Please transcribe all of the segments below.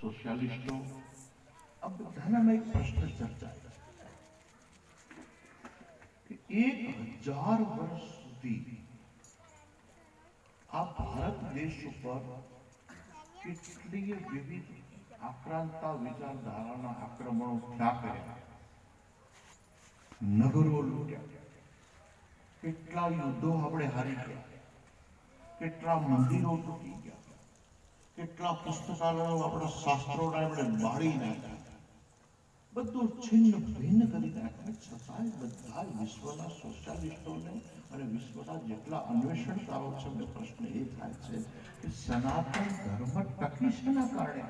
સોશિયાલિસ્ટો આ બધાનામાં એક પ્રશ્ન ચર્ચાય છે કે એક હજાર વર્ષ સુધી આ ભારત દેશ ઉપર કેટલીય વિવિધ આક્રાંતા વિચારધારાના આક્રમણો થયા કર્યા નગરો લૂટ્યા કેટલા યુદ્ધો આપણે હારી ગયા કેટલા મંદિરો તૂટી ગયા કેટલા પુસ્તકાલયો આપણા શાસ્ત્રોના એમણે બાળી નાખ્યા. બધું છિન્ન ભિન્ન કરી નાખ્યા. છતાંય બધા વિશ્વના સોશિયાલિસ્ટોને અને વિશ્વના જેટલા અન્વેષણકારો છે, એમને પ્રશ્ન એ થાય છે કે સનાતન ધર્મ ટકી શેના કારણે?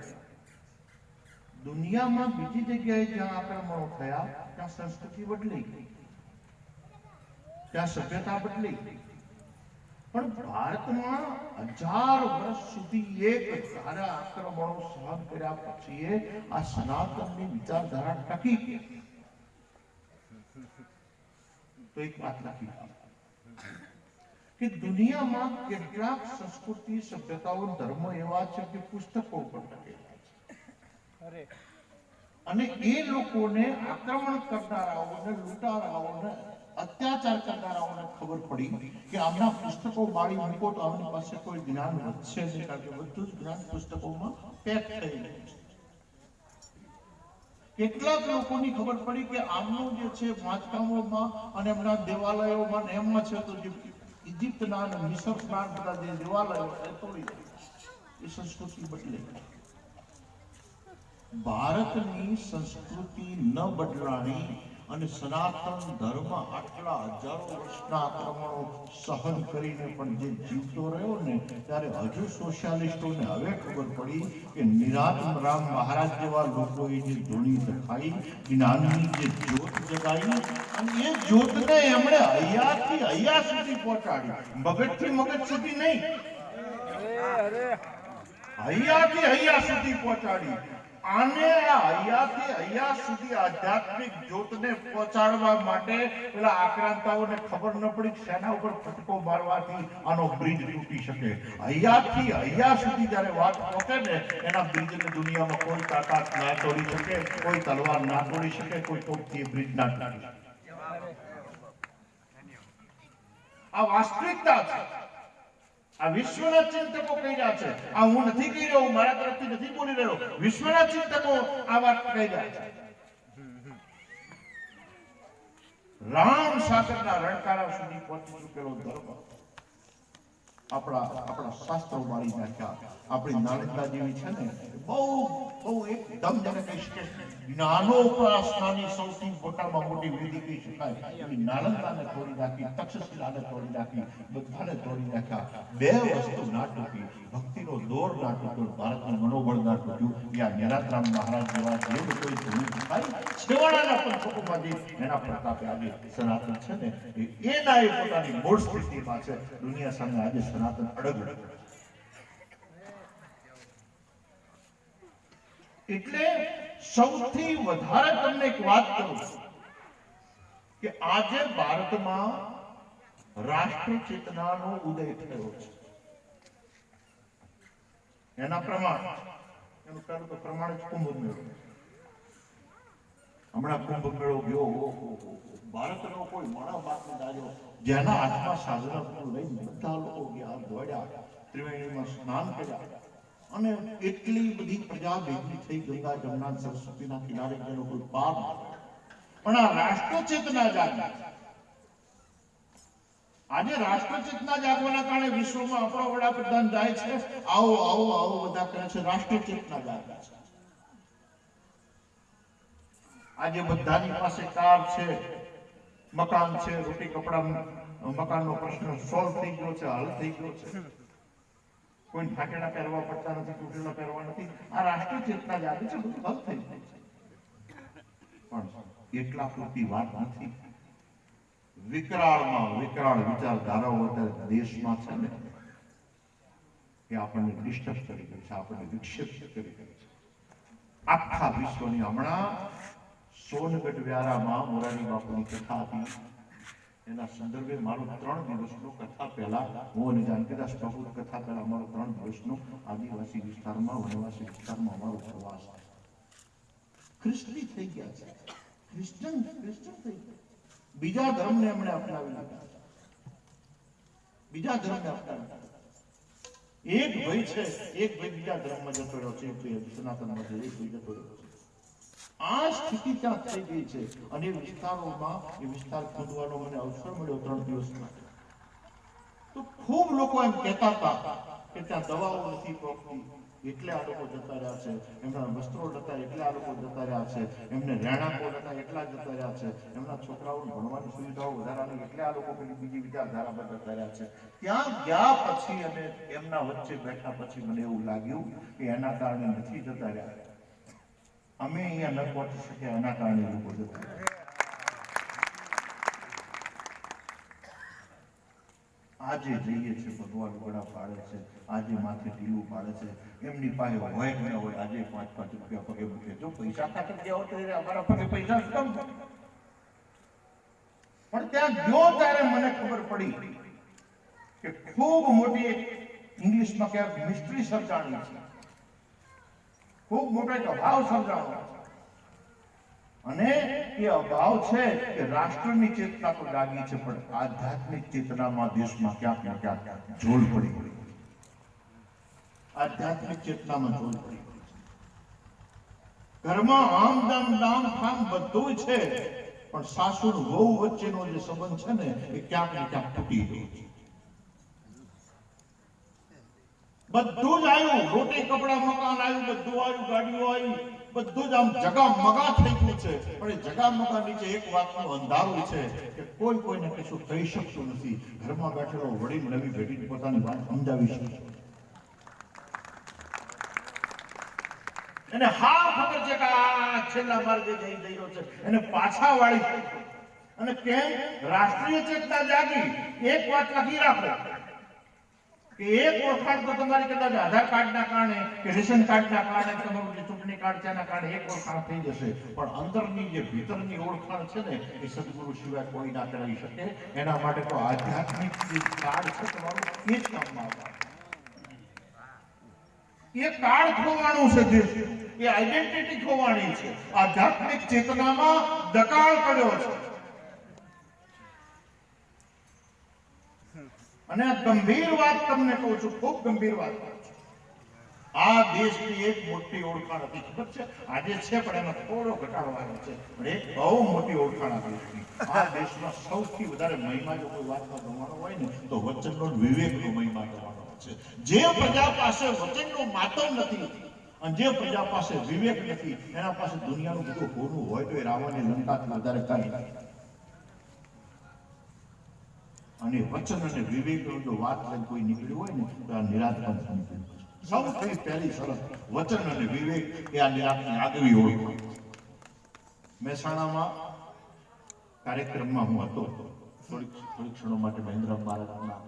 દુનિયામાં બીજી જગ્યાએ જ્યાં આક્રમણો થયા, ત્યાં સંસ્કૃતિ બદલાઈ ગઈ. ત્યાં સભ્યતા બદલાઈ ગઈ. પણ ભારતમાં હજાર વર્ષ સુધી એક ધારા આક્રમણો સહન કર્યા પછી આ સનાતનની વિચારધારા ટકી. તો એક વાત લખી કે દુનિયામાં કેટલાક સંસ્કૃતિ સભ્યતાઓ ધર્મ એવા છે કે પુસ્તકો પણ ટકેલા છે. અને એ લોકોને આક્રમણ કરનારાઓને લૂંટારાઓને અત્યાચાર કરનારાઓને ખબર પડી કે આમના પુસ્તકો બાળી મૂકો તો આમની પાસે કોઈ જ્ઞાન વધશે નહીં, કારણ કે બધું જ જ્ઞાન પુસ્તકોમાં પેક થઈ કેટલાક લોકોની ખબર પડી કે આમનું જે છે વાંચકામોમાં અને એમના દેવાલયોમાં એમાં છે તો જે ઇજિપ્તના અને મિસરના બધા જે દેવાલયો એ તોડી એ સંસ્કૃતિ બદલે. ભારતની સંસ્કૃતિ ન બદલાણી અને સનાતન ધર્મ આટલા હજારો વર્ષના આક્રમણો સહન કરીને પણ જે જીવતો રહ્યો ને, ત્યારે હજુ સોશિયાલિસ્ટોને હવે ખબર પડી કે નિરાત રામ મહારાજ જેવા લોકોએ જે ધૂણી દેખાઈ, જ્ઞાનની જે જ્યોત જગાઈ, અને એ જ્યોતને એમણે અહીંયાથી અહીંયા સુધી પહોંચાડી. મગજથી મગજ સુધી નહીં. અહીંયાથી અહીંયા સુધી પહોંચાડી. આને હૈયાથી હૈયા સુધી આધ્યાત્મિક જ્યોતને પહોંચાડવા માટે પેલા આક્રાંતાઓને ખબર ન પડી સેના ઉપર ફટકો મારવાથી આનો બ્રિજ તૂટી શકે. હૈયાથી હૈયા સુધી જ્યારે વાત પહોંચે ને, એના બ્રિજને દુનિયામાં કોઈ તાકાત ના તોડી શકે, કોઈ તલવાર ના તોડી શકે, કોઈ ટોપથી બ્રિજ ના તોડી શકે. આ વાસ્તવિકતા છે. આ વિશ્વના ચિંતકો કહી રહ્યા છે. આ હું નથી કહી રહ્યો મારા તરફથી નથી બોલી રહ્યો. વિશ્વના ચિંતકો આ વાત કહી રહ્યા છે. રામ સાગરના રણકારા સુધી પહોંચી ચૂકેલો ધર્મ. આપણા આપણા શાસ્ત્રો મારી નાખ્યા આપણી નાલંદા જેવી છે ને, બહુ બહુ એકદમ જેને કહી શકે જ્ઞાનોપાસનાની સૌથી મોટામાં મોટી વિધિ કહી શકાય. એવી નાલંદાને તોડી નાખી, તક્ષશિલાને તોડી નાખી, બધાને તોડી નાખ્યા. બે વસ્તુ ના ટૂંકી ભક્તિનો દોર ના ટૂંક્યો ભારતનું મનોબળ ના તૂટ્યું યા નિરાતરામ મહારાજ જેવા જે લોકોએ જોયું થાય છેવાડાના પંથકોમાં જે એના પ્રતાપે આજે સનાતન છે ને એના એ પોતાની મૂળ સ્થિતિમાં છે. દુનિયા સામે આજે સનાતન અડગ. એટલે સૌથી વધારે તમને એક વાત કરું કે આજે ભારતમાં રાષ્ટ્ર ચેતનાનો ઉદય થયો છે. એના પ્રમાણ, એનું તો પ્રમાણ જ કુંભ મેળો. હમણાં કુંભ મેળો ગયો. ભારતનો કોઈ મોડા બાતમી દાજો જેના હાથમાં સાધન લઈ બધા લોકો ગયા, દોડ્યા, ત્રિવેણીમાં સ્નાન કર્યા. અને એટલી બધી પ્રજા ભેગી થઈ ગંગા, જમના, સરસ્વતીના કિનારે જેનો કોઈ પાર પણ આ રાષ્ટ્ર ચેતના જાગી. આજે રાષ્ટ્ર ચેતના જાગવાના કારણે વિશ્વમાં આપણો વડાપ્રધાન જાય છે. આવો આવો આવો બધા કહે છે રાષ્ટ્ર ચેતના જાગે છે. આજે બધાની પાસે કાર છે મકાન છે રોટી કપડા મકાનનો પ્રશ્ન સોલ્વ થઈ ગયો છે હલ થઈ ગયો છે. કોઈ ફાટેડા પહેરવા પડતા નથી તૂટેલા પહેરવા નથી. આ રાષ્ટ્રીય ચેતના જાગે છે બધું હલ થઈ જાય છે. પણ એટલા પૂરતી વાત નથી. વિકરાળમાં વિકરાળ વિચારધારાઓ અત્યારે દેશમાં છે ને એ આપણને ડિસ્ટર્બ કરી ગયું છે આપણને વિક્ષેપ કરી ગયું છે. આખા વિશ્વની હમણાં સોનગઢ વ્યારામાં મોરારી બાપુની કથા હતી. એના સંદર્ભે મારો ત્રણ દિવસનો કથા પહેલા હું અને જાનકીદાસ પ્રભુ કથા પહેલા અમારો ત્રણ દિવસનો આદિવાસી વિસ્તારમાં, વનવાસી વિસ્તારમાં અમારો પ્રવાસ ખ્રિસ્તી થઈ ગયા છે. ક્રિશ્ચન ક્રિશ્ચન થઈ ગયા બીજા ધર્મને એમણે અપનાવી લીધા બીજા ધર્મને અપનાવી એક ભાઈ છે, એક ભાઈ બીજા ધર્મમાં જતો રહ્યો છે. એક ભાઈ સનાતનમાં એક ભાઈ જતો રહ્યો છે. આ સ્થિતિ ત્યાં થઈ ગઈ છે. અને વિસ્તારોમાં, એ વિસ્તાર ખોદવાનો મને અવસર મળ્યો ત્રણ દિવસ માટે. તો ખૂબ લોકો એમ કહેતા હતા કે ત્યાં દવાઓ નથી પહોંચતી. એટલે આ લોકો જતા રહ્યા છે. એમના વસ્ત્રો નતા એટલે આ લોકો જતા રહ્યા છે. એમને રહેણાંકો નતા એટલા જતા રહ્યા છે. એમના છોકરાઓને ભણવાની સુવિધાઓ વધારાની, એટલે આ લોકો પેલી બીજી વિચારધારા પર જતા રહ્યા છે. ત્યાં ગયા પછી અને એમના વચ્ચે બેઠા પછી મને એવું લાગ્યું કે એના કારણે નથી જતા રહ્યા. અમે અહીંયા ન પહોંચી શક્યા એના કારણે લોકો જતા આજે જઈએ છે ભગવાન ઘોડા પાડે છે, આજે માથે ઢીલું પાડે છે, એમની પાસે હોય કે હોય, આજે પાંચ પાંચ રૂપિયા પગે મૂકે. જો પૈસા ખાતર ગયા હોત તો અમારા પગે પૈસા કમ પણ ત્યાં ગયો ત્યારે મને ખબર પડી કે ખૂબ મોટી ઇંગ્લિશમાં કહેવાય મિસ્ટ્રી સર્જાણી છે. ખૂબ મોટો એક અભાવ સર્જાણો અને એ અભાવ છે કે રાષ્ટ્રની ચેતના તો જાગી છે, પણ આધ્યાત્મિક ચેતનામાં દેશમાં ક્યાંક ને ક્યાંક જોડ પડી ગઈ. આધ્યાત્મિક ચેતનામાં જોડ પડી ઘરમાં આમ દામ દામ ફામ બધું છે, પણ સાસુ વહુ વચ્ચેનો જે સંબંધ છે ને, એ ક્યાંક ને ક્યાંક તૂટી ગયો છે. બધું જ આવ્યું. રોટી, કપડા, મકાન આવ્યું, બધું આવ્યું, ગાડીઓ આવી. બધું જ આમ જગા મગા થઈ ગયું છે. પણ એ જગા મગા નીચે એક વાતનું અંધારું છે કે કોઈ કોઈને કશું કહી શકતું નથી. ઘરમાં બેઠેલો વડીલ નવી ભેટી પોતાની વાત સમજાવી શકે એને હા ખબર છે કે આ છેલ્લા માર્ગે જઈ રહ્યો છે, એને પાછા વાળી. અને કેમ રાષ્ટ્રીય ચેતના જાગી. એક વાત લખી રાખો. એક ઓળખાણ તો તમારી કદાચ આધાર કાર્ડના કારણે કે રેશન કાર્ડના કારણે તમારું જે ચૂંટણી કાર્ડ છે એના કારણે એક ઓળખાણ થઈ જશે. પણ અંદરની જે ભીતરની ઓળખાણ છે ને, એ સદગુરુ સિવાય કોઈ ના કરાવી શકે. એના માટે તો આધ્યાત્મિક જે કાર્ડ છે તમારું, એ જ કામમાં એ કાર્ડ ખોવાનું છે દેશ એ આઈડેન્ટિટી ખોવાની છે. આધ્યાત્મિક ચેતનામાં દકાળ કર્યો છે. અને ગંભીર વાત તમને કહું છું, ખૂબ ગંભીર વાત કહું છું. આ દેશની એક મોટી ઓળખાણ હતી, ખબર છે? આજે છે, પણ એમાં થોડો ઘટાડવાનો છે. પણ એક બહુ મોટી ઓળખાણ આ દેશની. આ દેશમાં સૌથી વધારે મહિમા, જો કોઈ વાતમાં ગણવાનો હોય ને, તો વચનનો વિવેકનો મહિમા ગણવાનો છે. જે પ્રજા પાસે વચનનો માતમ નથી, અને જે પ્રજા પાસે વિવેક નથી, એના પાસે દુનિયાનું બધું હોનું હોય, તો એ રાવણની લંકાથી વધારે કાંઈ અને વચન અને વિવેકનો જો વાત લઈને કોઈ નીકળ્યું હોય ને, તો આ નિરાત નીકળ્યું સૌથી પહેલી શરત, વચન અને વિવેક એ આ નિરાતની આગવી હોય. મહેસાણામાં કાર્યક્રમમાં હું હતો. થોડીક થોડીક ક્ષણો માટે મહેન્દ્ર ભારતના